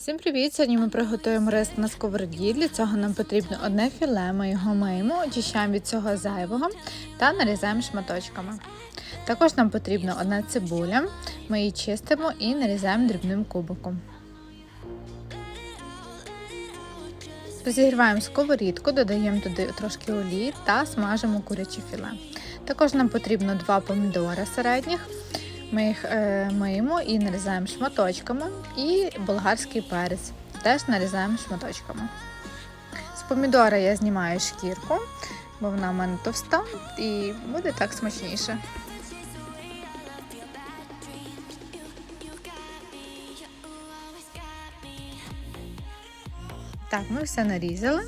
Всім привіт! Сьогодні ми приготуємо рис на сковороді. Для цього нам потрібно одне філе, ми його миємо, очищаємо від цього зайвого та нарізаємо шматочками. Також нам потрібна одна цибуля, ми її чистимо і нарізаємо дрібним кубиком. Розігріваємо сковорідку, додаємо туди трошки олії та смажимо куряче філе. Також нам потрібно два помідори середніх. Ми їх е, миємо і нарізаємо шматочками. І болгарський перець теж нарізаємо шматочками. З помідора я знімаю шкірку, бо вона в мене товста і буде так смачніше. Так, ми все нарізали.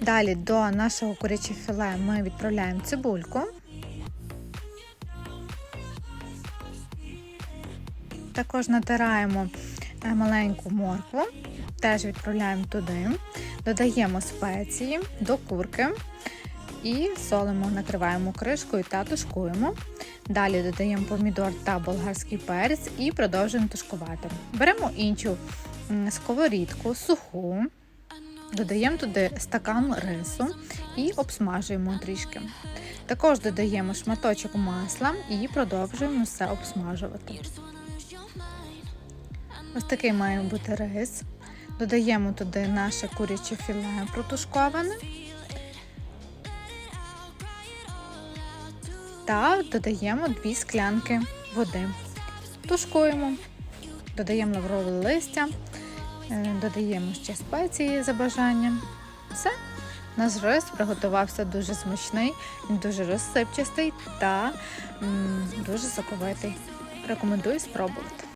Далі до нашого курячого філе ми відправляємо цибульку. Також натираємо е, маленьку моркву, теж відправляємо туди, додаємо спеції до курки і солимо, накриваємо кришкою та тушкуємо. Далі додаємо помідор та болгарський перець і продовжуємо тушкувати. Беремо іншу сковорідку, суху, додаємо туди стакан рису і обсмажуємо трішки. Також додаємо шматочок масла і продовжуємо все обсмажувати. Ось такий має бути рис. Додаємо туди наше куряче філе протушковане. Та додаємо 2 склянки води. Тушкуємо, додаємо лаврове листя, додаємо ще спеції за бажанням. Все. Наш рис приготувався дуже смачний, дуже розсипчастий та дуже соковитий. Рекомендую спробувати.